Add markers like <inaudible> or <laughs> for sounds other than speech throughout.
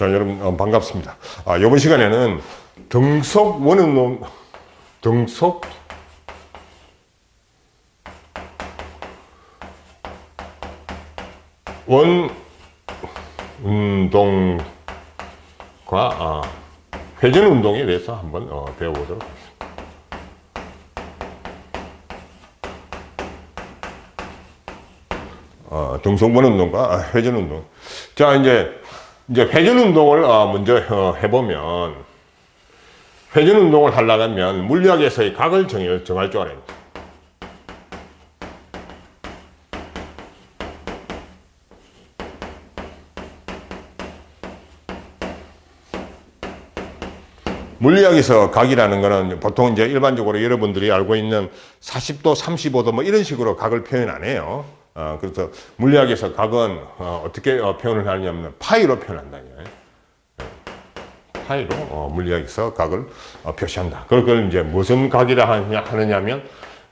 자, 여러분 어, 반갑습니다. 아, 이번 시간에는 등속 원운동, 등속 원 운동과 아, 회전 운동에 대해서 한번 어, 배워보도록 하겠습니다. 어, 등속원 운동과 아, 회전 운동. 자, 이제, 이제 회전 운동을 어, 먼저 어, 해보면, 회전 운동을 하려면 물리학에서의 각을 정할, 정할 줄 알아야 됩니다. 물리학에서 각이라는 거는 보통 이제 일반적으로 여러분들이 알고 있는 40도, 35도 뭐 이런 식으로 각을 표현 안 해요. 어, 그래서 물리학에서 각은 어, 떻게 어, 표현을 하냐면 파이로 표현한다. 예. 파이로 어, 물리학에서 각을 어, 표시한다. 그걸 이제 무슨 각이라 하느냐, 하느냐면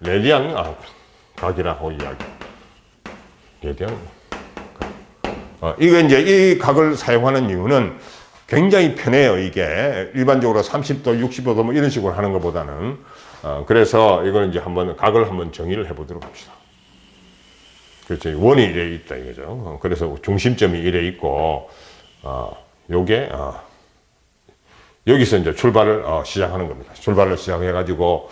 레디안 아, 각이라고 이야기. 레디안 각. 어, 이거 이제 이 각을 사용하는 이유는 굉장히 편해요. 이게 일반적으로 30도, 60도 뭐 이런 식으로 하는 것보다는 어, 그래서 이걸 이제 한번 각을 한번 정의를 해보도록 합시다. 그렇죠. 원이 이래 있다 이거죠. 어, 그래서 중심점이 이래 있고, 어, 요게, 어, 여기서 이제 출발을 어, 시작하는 겁니다. 출발을 시작해가지고,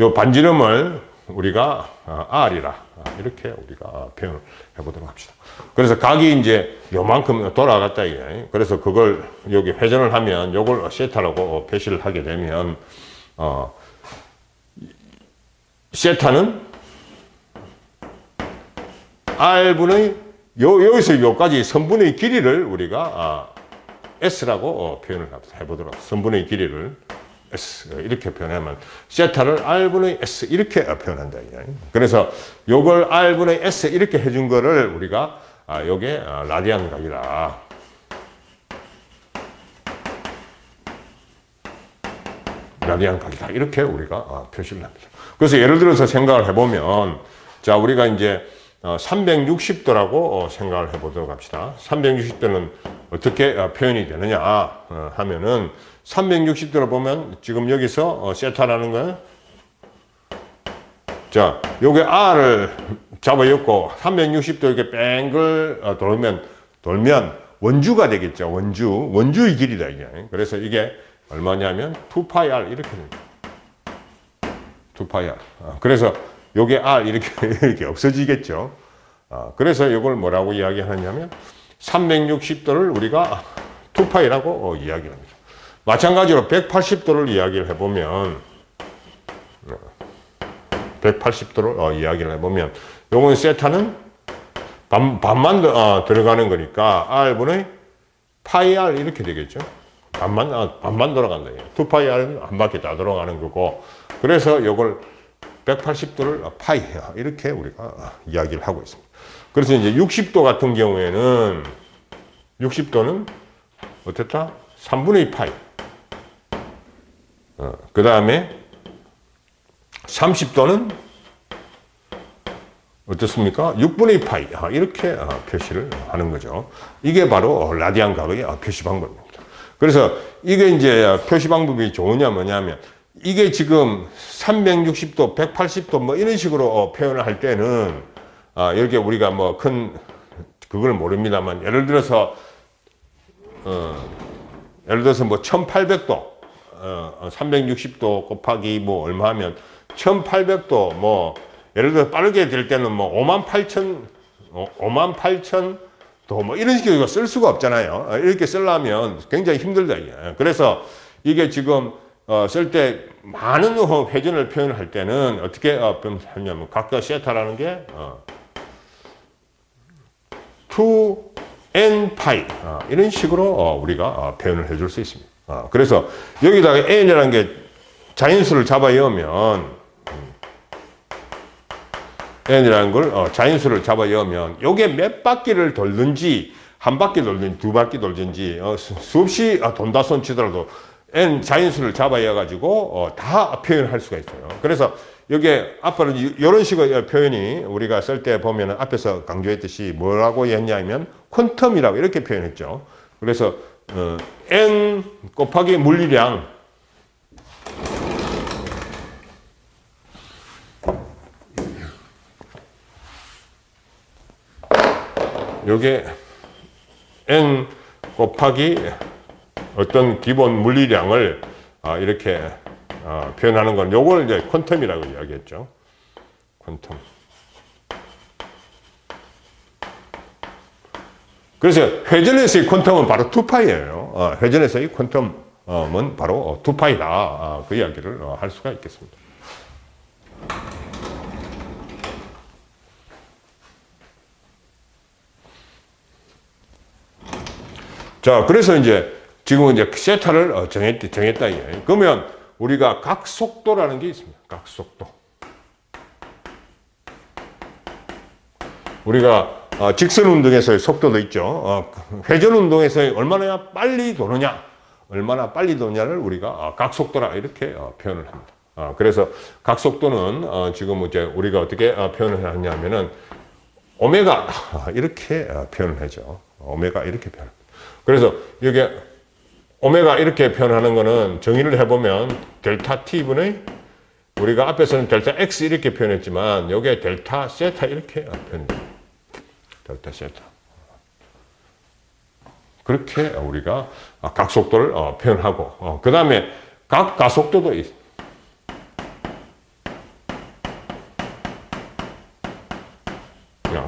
요 반지름을 우리가 어, R이라 어, 이렇게 우리가 어, 표현을 해보도록 합시다. 그래서 각이 이제 요만큼 돌아갔다 이게. 그래서 그걸 여기 회전을 하면 요걸 세타라고 어, 표시를 하게 되면, 어, 세타는 R분의 요, 여기서 요까지 선분의 길이를 우리가 아, S라고 어, 표현을 해보도록 선분의 길이를 S 이렇게 표현하면 세타를 R분의 S 이렇게 표현한다. 그래서 요걸 R분의 S 이렇게 해준 거를 우리가 아, 요게 아, 라디안 각이라 라디안 각이다 이렇게 우리가 아, 표시를 합니다. 그래서 예를 들어서 생각을 해보면 자 우리가 이제 360도라고 생각을 해보도록 합시다. 360도는 어떻게 어, 표현이 되느냐 어, 하면은 360도를 보면 지금 여기서 어, 세타라는 거는 자 요게 R을 잡아였고 360도 이렇게 뺑글 돌면 돌면 원주가 되겠죠. 원주 원주의 길이다 이게. 그래서 이게 얼마냐면 2파이 이렇게 됩니다. 2파이 그래서 요게 R 이렇게, <laughs> 이렇게 없어지겠죠. 아, 그래서 이걸 뭐라고 이야기하냐면 360도를 우리가 2파이라고 어, 이야기를 합니다. 마찬가지로 180도를 이야기를 해보면 180도를 어, 이야기를 해보면 요건 세타는 반, 반만 어, 들어가는 거니까 R분의 파이 R 이렇게 되겠죠. 반만, 아, 반만 돌아간다. 2파이 R은 한 바퀴 다 돌아가는 거고 그래서 요걸 180도를 파이 이렇게 우리가 이야기를 하고 있습니다. 그래서 이제 60도 같은 경우에는 60도는 어땠다? 3분의 파이. 어, 그 다음에 30도는 어떻습니까? 6분의 파이. 아, 이렇게 아, 표시를 하는 거죠. 이게 바로 라디안 각의 아, 표시 방법입니다. 그래서 이게 이제 표시 방법이 좋으냐 뭐냐면 이게 지금 360도, 180도 뭐 이런 식으로 어, 표현을 할 때는 아, 이렇게 우리가 뭐 큰 그걸 모릅니다만 예를 들어서 어, 예를 들어서 뭐 1800도 어, 360도 곱하기 뭐 얼마 하면 1800도 뭐 예를 들어 빠르게 될 때는 뭐 5만 8천 5만 8천 도뭐 이런 식으로 쓸 수가 없잖아요. 이렇게 쓰려면 굉장히 힘들다. 그래서 이게 지금 어, 쓸 때 많은 회전을 표현할 때는 어떻게 어, 하냐면 각각 세타라는 게 어, 2n 파이 어, 이런 식으로 어, 우리가 어, 표현을 해줄 수 있습니다. 어, 그래서 여기다가 n이라는 게 자인수를 잡아 여면 음, n이라는 걸 어, 자인수를 잡아 여면 요게 몇 바퀴를 돌든지 한 바퀴 돌든지 두 바퀴 돌든지 어, 수, 수없이 어, 돈다 손 치더라도 n 자인수를 잡아야 가지고 어, 다 표현할 수가 있어요. 그래서 여기에 앞으로 이런 식의 표현이 우리가 쓸 때 보면 앞에서 강조했듯이 뭐라고 했냐면 퀀텀이라고 이렇게 표현했죠. 그래서 어, n 곱하기 물리량 요게 n 곱하기 어떤 기본 물리량을 아, 이렇게 아, 표현하는 건 요걸 이제 퀀텀이라고 이야기했죠. 퀀텀. 그래서 회전에서의 퀀텀은 바로 2파이예요. 어, 회전에서의 퀀텀은 바로 2파이다. 아, 그 이야기를 어, 할 수가 있겠습니다. 자, 그래서 이제 지금은 이제 세타를 어, 정했, 정했다. 그러면 우리가 각속도라는 게 있습니다. 각속도. 우리가 어, 직선 운동에서의 속도도 있죠. 어, 회전 운동에서 얼마나 빨리 도느냐, 얼마나 빨리 도느냐를 우리가 어, 각속도라 이렇게 어, 표현을 합니다. 어, 그래서 각속도는 어, 지금 이제 우리가 어떻게 어, 표현을 하냐면은 오메가 이렇게 어, 표현을 하죠. 오메가 이렇게 표현. 그래서 여기 오메가 이렇게 표현하는 거는 정의를 해보면 델타 t분의 우리가 앞에서는 델타 x 이렇게 표현했지만 여기에 델타 세타 이렇게 표현됩니다. 델타 세타. 그렇게 우리가 각 속도를 어, 표현하고 그 다음에 각 가속도도 있.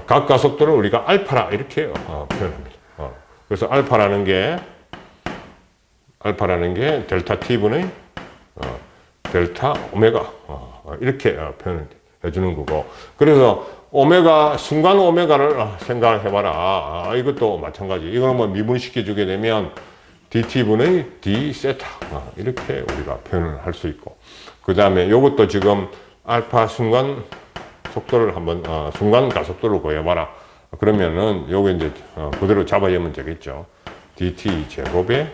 각 가속도를 우리가 알파라 이렇게 어, 표현합니다. 어, 그래서 알파라는 게 알파라는 게 델타 t분의 어, 델타 오메가 어, 이렇게 어, 표현을 해주는 거고. 그래서 오메가 순간 오메가를 어, 생각을 해봐라. 아, 이것도 마찬가지. 이거는 뭐 미분시켜 주게 되면 dt분의 d 세타 어, 이렇게 우리가 표현을 할 수 있고. 그 다음에 이것도 지금 알파 순간 속도를 한번 어, 순간 가속도를 구해봐라. 그러면은 요거 이제 어, 그대로 잡아야면 되겠죠. Dt 제곱에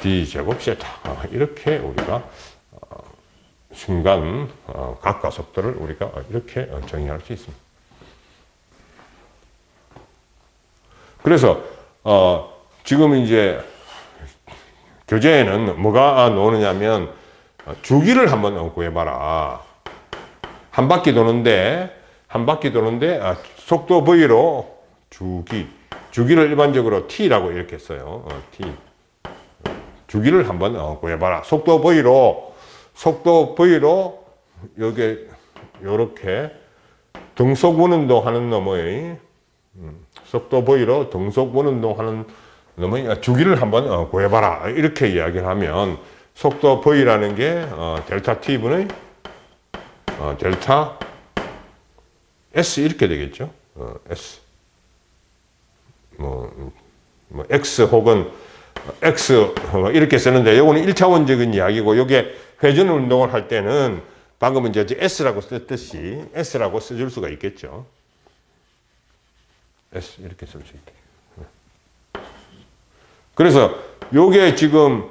d 제곱 세타 어, 이렇게 우리가 어, 순간 어, 각 가속도를 우리가 이렇게 어, 정의할 수 있습니다. 그래서 어, 지금 이제 교재에는 뭐가 나오느냐면 어, 주기를 한번 구해봐라. 한 바퀴 도는데 한 바퀴 도는데 아, 속도 v로 주기 주기를 일반적으로 t라고 이렇게 써요. 어, t 주기를 한번 어, 구해봐라. 속도 v로 속도 v로 여기 요렇게 등속 운동 하는 놈의 음, 속도 v로 등속 운동 하는 놈의 주기를 한번 어, 구해봐라. 이렇게 이야기를 하면 속도 v라는 게 어, 델타 t분의 어, 델타 s 이렇게 되겠죠. 어, s 뭐, 음, 뭐 x 혹은 x 뭐 이렇게 쓰는데 요거는 1차원적인 이야기고 요게 회전 운동을 할 때는 방금 이제 s라고 썼듯이 s라고 써줄 수가 있겠죠. s 이렇게 쓸 수 있게. 그래서 요게 지금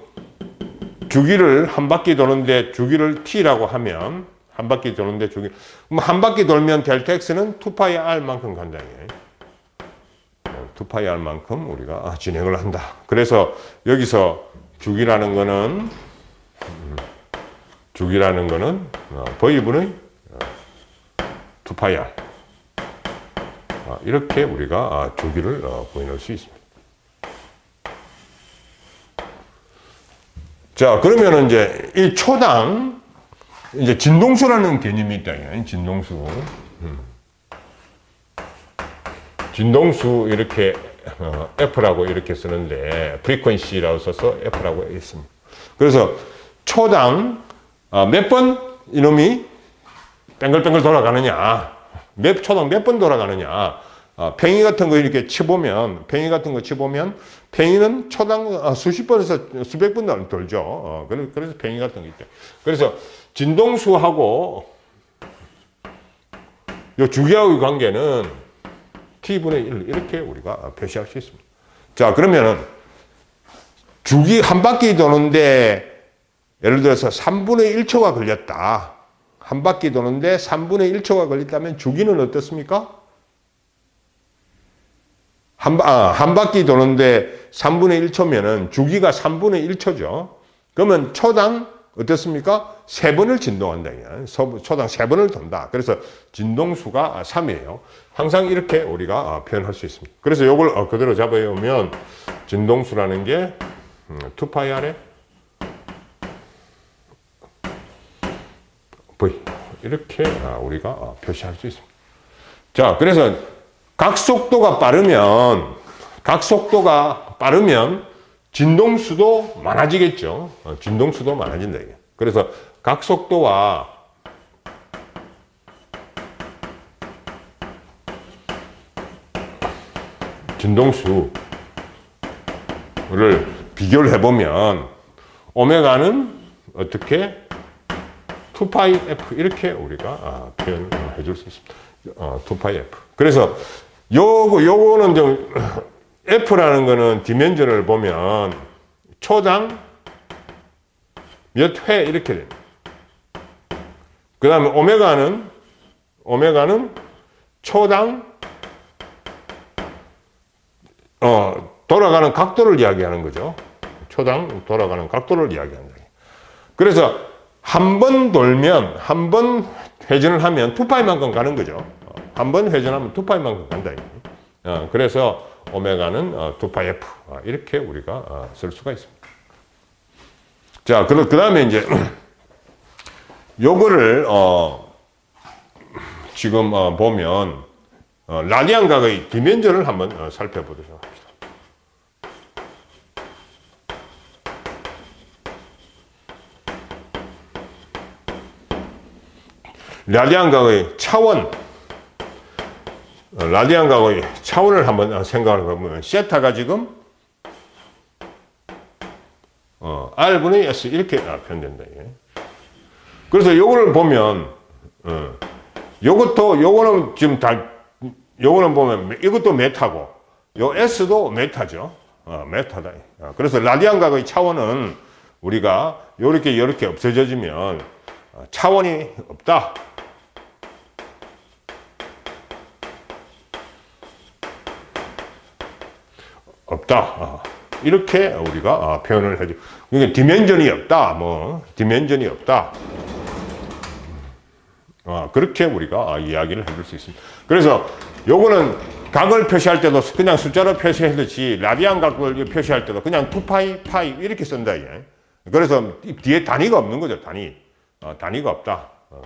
주기를 한 바퀴 도는데 주기를 t라고 하면 한 바퀴 도는데 주기 그럼 한 바퀴 돌면 델타 x는 2파이 r만큼 간다는 2파이 r만큼 우리가 진행을 한다. 그래서 여기서 주기라는 거는 주기라는 거는 V분의 2파이 r 이렇게 우리가 주기를 보여놓을 수 있습니다. 자, 그러면은 이제 이 초당 이제 진동수라는 개념이 있다. 진동수. 음. 진동수 이렇게 어, F라고 이렇게 쓰는데 프리퀀시라고 써서 F라고 했습니다. 그래서 초당 어, 몇번 이놈이 뱅글뱅글 돌아가느냐 몇 초당 몇 번 돌아가느냐 어, 팽이 같은 거 이렇게 치보면 팽이 같은 거 치보면 팽이는 초당 어, 수십 번에서 수백 번 돌죠. 어, 그래서, 팽이 같은 거 있죠. 그래서 진동수하고 요 주기하고의 관계는 t분의 1 이렇게 우리가 표시할 수 있습니다. 자 그러면은 주기 한 바퀴 도는데 예를 들어서 3분의 1초가 걸렸다. 한 바퀴 도는데 3분의 1초가 걸렸다면 주기는 어떻습니까? 한, 바- 아, 한 바퀴 도는데 3분의 1초면은 주기가 3분의 1초죠. 그러면 초당 어떻습니까? 세 번을 진동한다. 이게. 소- 초당 세 번을 돈다. 그래서 진동수가 3이에요. 항상 이렇게 우리가 아, 표현할 수 있습니다. 그래서 이걸 어, 그대로 잡아오면 진동수라는 게 음, 2파이 아래 V 이렇게 아, 우리가 아, 표시할 수 있습니다. 자, 그래서 각 속도가 빠르면 각 속도가 빠르면 진동수도 많아지겠죠. 어, 진동수도 많아진다. 그래서 각 속도와 진동수를 비교를 해보면 오메가는 어떻게 2파이 f 이렇게 우리가 아, 표현해 줄 수 있습니다. 어, 2파이 f. 그래서 요거 요거는 좀 <laughs> f라는 거는 디멘전을 보면 초당 몇 회 이렇게 됩니다. 그 다음에 오메가는 오메가는 초당 어, 돌아가는 각도를 이야기하는 거죠. 초당 돌아가는 각도를 이야기한다. 그래서 한 번 돌면 한 번 회전을 하면 투파이만큼 가는 거죠. 한 번 회전하면 투파이만큼 간다. 어, 그래서 오메가는 어, 투파이 f 어, 이렇게 우리가 어, 쓸 수가 있습니다. 자, 그 다음에 이제 <clears throat> 요거를 어, 지금 어, 보면 어, 라디안 각의 디멘전을 한번 어, 살펴보도록 합니다. 라디안 각의 차원, 어, 라디안 각의 차원을 한번 어, 생각을 해보면 세타가 지금 어, R분의 S 이렇게 아, 표현된다. 이게. 그래서 요거를 보면 어, 요것도 요거는 지금 다 요거는 보면 이것도 메타고 요 S도 메타죠. 어, 메타다. 어, 그래서 라디안 각의 차원은 우리가 요렇게 요렇게 없어져지면 어, 차원이 없다. 없다. 어, 이렇게 우리가 어, 표현을 해줘. 이게 디멘전이 없다. 뭐 디멘전이 없다. 어, 그렇게 우리가 아, 이야기를 해줄 수 있습니다. 그래서 요거는 각을 표시할 때도 그냥 숫자로 표시하듯이 라디안 각을 표시할 때도 그냥 2파이, 파이 이렇게 쓴다. 이게. 그래서 이 뒤에 단위가 없는 거죠. 단위. 어, 단위가 없다. 어.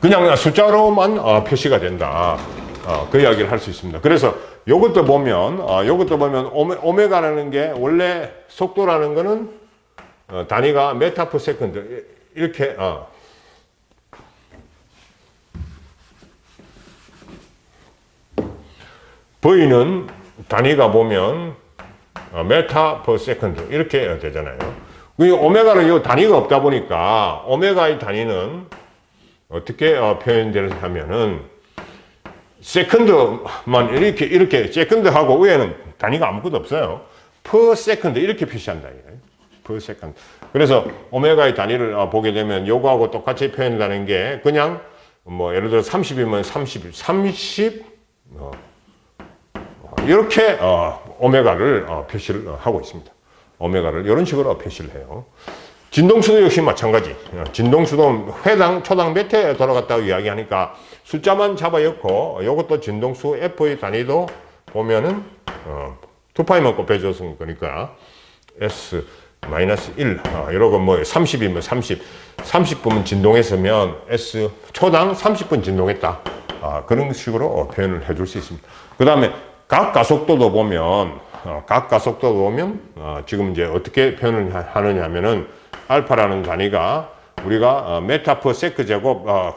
그냥 숫자로만 어, 표시가 된다. 어, 그 이야기를 할 수 있습니다. 그래서 요것도 보면, 어, 요것도 보면 오메, 오메 가라는 게 원래 속도라는 거는 어, 단위가 메타 퍼 세컨드 이렇게 어. V는 단위가 보면 어, 메타 퍼 세컨드 이렇게 되잖아요. 이 오메가는 이 단위가 없다 보니까 오메가의 단위는 어떻게 어, 표현되냐면은 세컨드만 이렇게 이렇게 세컨드하고 위에는 단위가 아무것도 없어요. per second 이렇게 표시한다. per second. 그래서 오메가의 단위를 어, 보게 되면 요거하고 똑같이 표현한다는 게 그냥 뭐 예를 들어 30이면 30, 30 어, 어, 이렇게 어, 오메가를 어, 표시를 어, 하고 있습니다. 오메가를 이런 식으로 표시를 해요. 진동수도 역시 마찬가지. 어, 진동수도 회당, 초당 몇 회 돌아갔다고 이야기하니까 숫자만 잡아였고, 이것도 진동수 F의 단위도 보면은, 어, 2파이만 곱해줘서 그러니까 S 마이너스 1, 어, 이러고 뭐 30이면 30, 30분 진동했으면 S 초당 30분 진동했다. 아, 그런 식으로 어, 표현을 해줄 수 있습니다. 그 다음에 각 가속도도 보면, 어, 각 가속도도 보면, 어, 지금 이제 어떻게 표현을 하- 하느냐 하면은, 알파라는 단위가 우리가 어, 메타 퍼 세크 제곱, 어,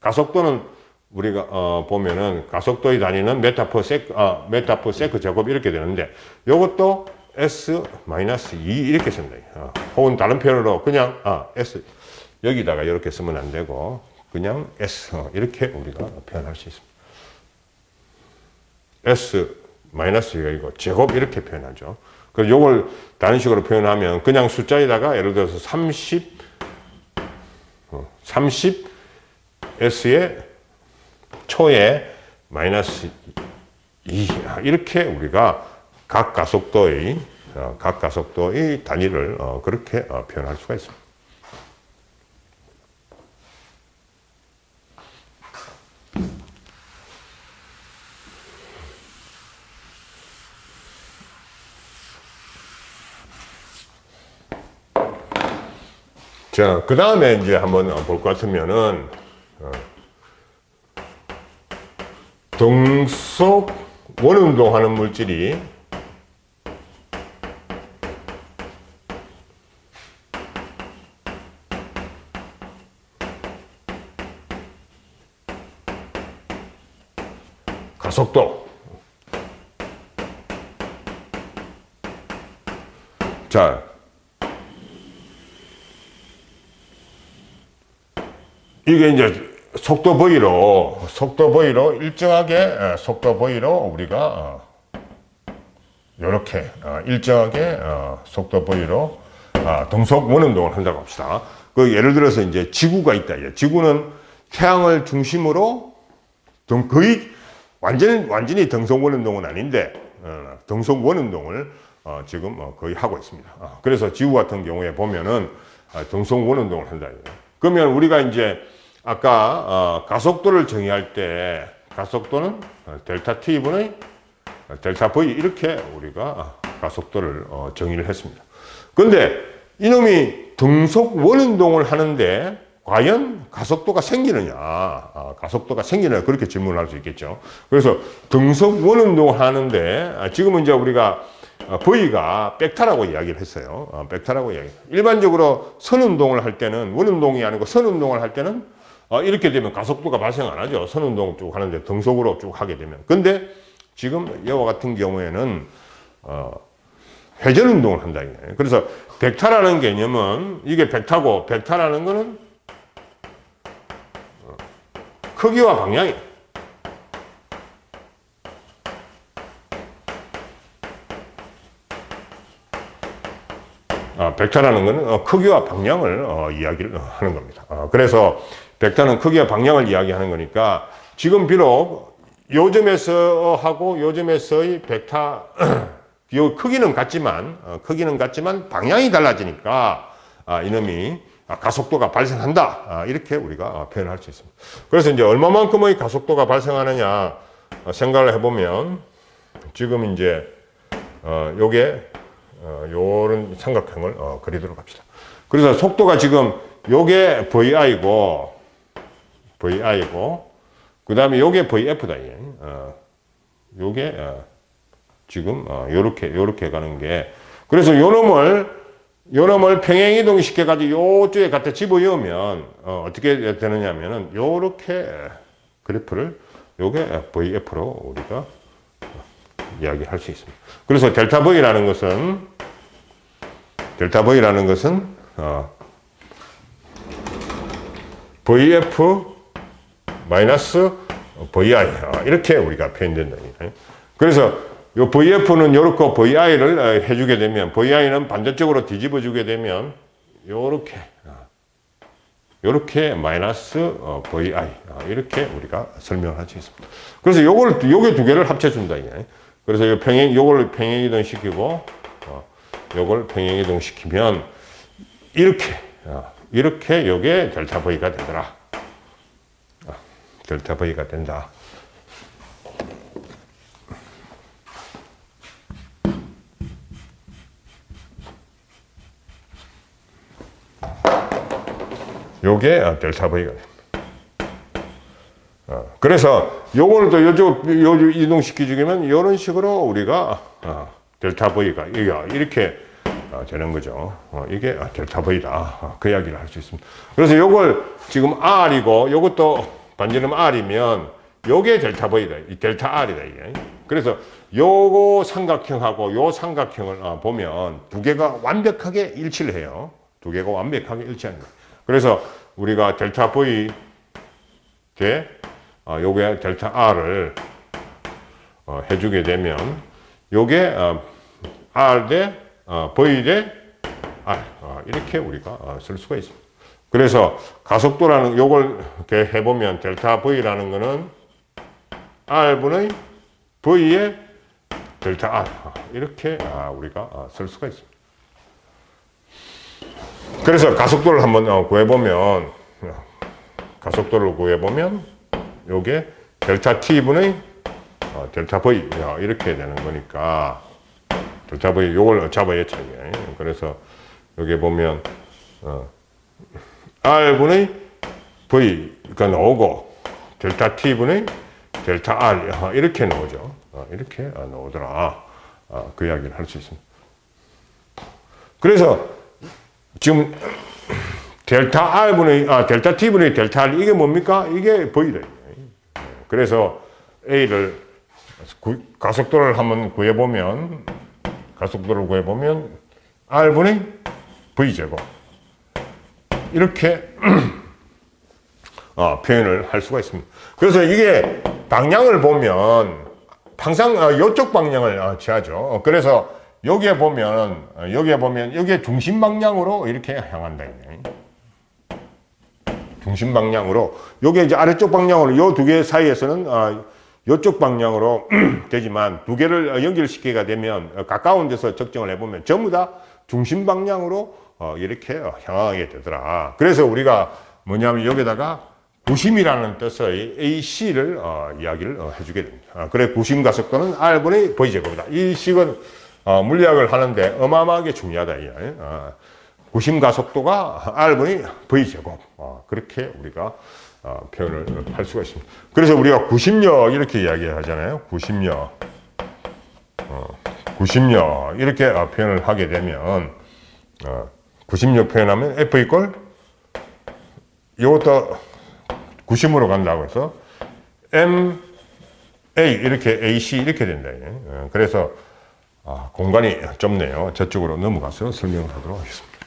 가속도는 우리가 어, 보면은 가속도의 단위는 메타 퍼 세크, 어, 메타 퍼 세크 제곱 이렇게 되는데, 요것도 S 마이너스 2 이렇게 쓴다. 어, 혹은 다른 표현으로 그냥, 아, S, 여기다가 이렇게 쓰면 안 되고, 그냥 S, 어, 이렇게 우리가 표현할 수 있습니다. S 마이너스 이거 제곱 이렇게 표현하죠. 요걸 다른 식으로 표현하면 그냥 숫자에다가 예를 들어서 30, 30S의 초에 마이너스 2 이렇게 우리가 각 가속도의 어, 각 가속도의 단위를 어, 그렇게 어, 표현할 수가 있습니다. 자, 그 다음에 이제 한번 볼 것 같으면은, 어, 등속 원운동하는 물질이 가속도. 자, 이게 이제 속도 V로, 속도 V로 일정하게, 어, 속도 V로 우리가, 이렇게, 일정하게, 어, 속도 V로 아, 동속 원운동을 한다고 합시다. 그 예를 들어서 이제 지구가 있다. 예. 지구는 태양을 중심으로 등- 거의 완전히, 완전히 등속 원운동은 아닌데, 어, 등속 원운동을 어, 지금 어, 거의 하고 있습니다. 아, 그래서 지구 같은 경우에 보면은 아, 등속 원운동을 한다. 그러면 우리가 이제 아까 어, 가속도를 정의할 때 가속도는 어, 델타 T분의 어, 델타 V 이렇게 우리가 가속도를 어, 정의를 했습니다. 근데 이놈이 등속 원운동을 하는데 과연 가속도가 생기느냐, 아, 가속도가 생기느냐 그렇게 질문을 할수 있겠죠. 그래서 등속 원운동을 하는데 아, 지금은 이제 우리가 어, V가 벡터라고 이야기를 했어요. 어, 벡터라고 이야기. 일반적으로 선운동을 할 때는 원운동이 아니고 선운동을 할 때는 어, 이렇게 되면 가속도가 발생 안 하죠. 선운동 쭉 하는데 등속으로 쭉 하게 되면. 근데 지금 이와 같은 경우에는 어, 회전 운동을 한다. 그래서 벡터라는 개념은 이게 벡터고 벡터라는 거는 어, 크기와 방향이 아, 벡터라는 것은 어, 크기와 방향을 어, 이야기를 하는 겁니다. 어, 그래서 벡터는 크기와 방향을 이야기하는 거니까 지금 비록 요점에서 하고 요점에서의 벡터 <clears throat> 요 크기는 같지만 어, 크기는 같지만 방향이 달라지니까 아, 이놈이 아, 가속도가 발생한다 아, 이렇게 우리가 어, 표현할 수 있습니다. 그래서 이제 얼마만큼의 가속도가 발생하느냐 어, 생각을 해보면 지금 이제 어, 요게 어, 요런 삼각형을 어, 그리도록 합시다. 그래서 속도가 지금 요게 VI고 VI고 그 다음에 요게 VF다. 예. 어, 요게 어, 지금 어, 요렇게 요렇게 가는 게 그래서 요 놈을 요 놈을 평행 이동 시켜 가지고 요쪽에 갖다 집어넣으면 어, 어떻게 되느냐면은 요렇게 그래프를 요게 VF로 우리가 이야기할 수 있습니다. 그래서 델타 V라는 것은 델타 V라는 것은 어, VF 마이너스 VI 어, 이렇게 우리가 표현된다. 그래서 요 VF는 요렇게 VI를 어, 해주게 되면 VI는 반대쪽으로 뒤집어 주게 되면 요렇게 어, 요렇게 마이너스 어, VI 어, 이렇게 우리가 설명할 수 있습니다. 그래서 요걸 요게 두 개를 합쳐 준다. 이게. 그래서 요 평행 요걸 평행 이동 시키고 어, 요걸 평행 이동 시키면 이렇게 어, 이렇게 요게 델타 V가 되더라. 어, 델타 V가 된다. 요게 어, 델타 V가 됩니다. 어, 그래서 요거를 또 요쪽 요 이동시켜 주면 이런 식으로 우리가 어, 델타 V가 이렇게 어, 되는 거죠. 어, 이게 아, 델타 V다. 어, 그 이야기를 할 수 있습니다. 그래서 요걸 지금 R이고 요것도 반지름 R이면 요게 델타 V다. 이 델타 R이다 이게. 그래서 요거 삼각형하고 요 삼각형을 어, 보면 두 개가 완벽하게 일치를 해요. 두 개가 완벽하게 일치하는 거예요. 그래서 우리가 델타 V 대 어, 요게 델타 R을 어, 해주게 되면 요게 어, R 대 어, V 대 R 어, 이렇게 우리가 어, 쓸 수가 있습니다. 그래서 가속도라는 요걸 이렇게 해보면 델타 V라는 거는 R분의 V의 델타 R 어, 이렇게 아, 우리가 어, 쓸 수가 있습니다. 그래서 가속도를 한번 어, 구해보면 어, 가속도를 구해보면 요게 델타 T분의 어, 델타 V 어, 이렇게 되는 거니까 델타 V 요걸 잡아야죠. 이게. 그래서 여기 보면 어, R분의 V가 나오고 델타 T분의 델타 R 어, 이렇게 나오죠. 어, 이렇게 어, 나오더라. 어, 그 이야기를 할 수 있습니다. 그래서 지금 델타 R분의 아 델타 T분의 델타 R 이게 뭡니까? 이게 V래. 그래서 A를 구- 가속도를 한번 구해보면 가속도를 구해보면 R분의 V제곱 이렇게 <clears throat> 어, 표현을 할 수가 있습니다. 그래서 이게 방향을 보면 항상 어, 이쪽 방향을 어, 취하죠. 어, 그래서 여기에 보면 어, 여기에 보면 여기에 중심 방향으로 이렇게 향한다. 중심 방향으로 요게 이제 아래쪽 방향으로 요 두 개 사이에서는 아, 요쪽 방향으로 <clears throat> 되지만 두 개를 연결시키게 되면 어, 가까운 데서 적정을 해보면 전부 다 중심 방향으로 어, 이렇게 어, 향하게 되더라. 그래서 우리가 뭐냐면 여기다가 구심이라는 뜻의 AC를 어, 이야기를 어, 해주게 됩니다. 아, 그래 구심 가속도는 R분의 V제곱이다. 이 식은 어, 물리학을 하는데 어마어마하게 중요하다. 이 말. 아, 구심 가속도가 R분의 V제곱. 어, 그렇게 우리가 어, 표현을 할 수가 있습니다. 그래서 우리가 구심력 이렇게 이야기하잖아요. 구심력. 어, 구심력 이렇게 어, 표현을 하게 되면 어, 구심력 표현하면 F 이꼴 이것도 구심으로 간다고 해서 M A 이렇게 AC 이렇게 된다. 어, 그래서 아, 공간이 좁네요. 저쪽으로 넘어가서 설명을 하도록 하겠습니다.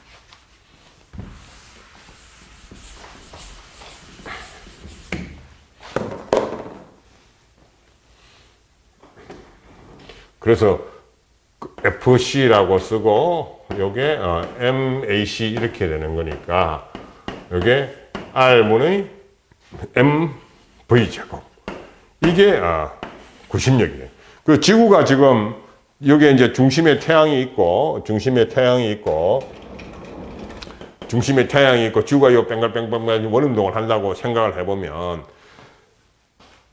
그래서 FC라고 쓰고 요게 어, MAC 이렇게 되는 거니까 요게 R분의 MV 제곱 이게 아, 구심력이에요. 그 지구가 지금 여기에 이제 중심에 태양이 있고 중심에 태양이 있고 중심에 태양이 있고 지구가 요 뺑글뺑글 원운동을 한다고 생각을 해보면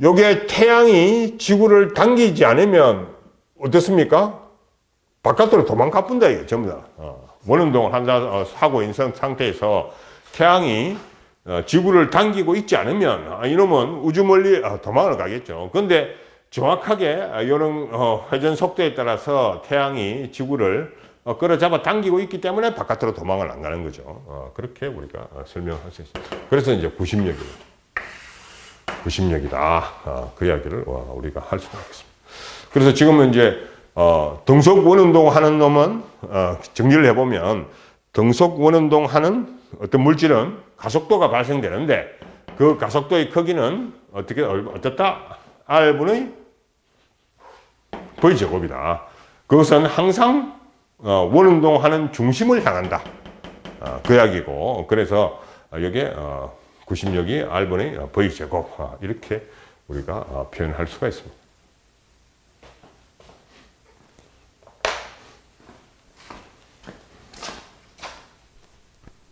여기에 태양이 지구를 당기지 않으면 어떻습니까? 바깥으로 도망가 뿐다 이게 전부 다 어, 원운동을 한다 어, 하고 있는 상태에서 태양이 어, 지구를 당기고 있지 않으면 아, 이놈은 우주 멀리 어, 도망을 가겠죠. 그런데 정확하게 아, 이런 어, 회전 속도에 따라서 태양이 지구를 어, 끌어잡아 당기고 있기 때문에 바깥으로 도망을 안 가는 거죠. 어, 그렇게 우리가 어, 설명할 수 있습니다. 그래서 이제. 구심력이다. 어, 그 이야기를 어, 우리가 할 수가 있겠습니다. 그래서 지금은 이제 어, 등속 원운동 하는 놈은 어, 정리를 해보면 등속 원운동 하는 어떤 물질은 가속도가 발생되는데 그 가속도의 크기는 어떻게 얼- 어떻다? R분의 V 제곱이다. 그것은 항상 어, 원운동 하는 중심을 향한다. 어, 그 이야기고 그래서 어, 여기에 어, 구심력이 R분의 V 제곱 어, 이렇게 우리가 어, 표현할 수가 있습니다.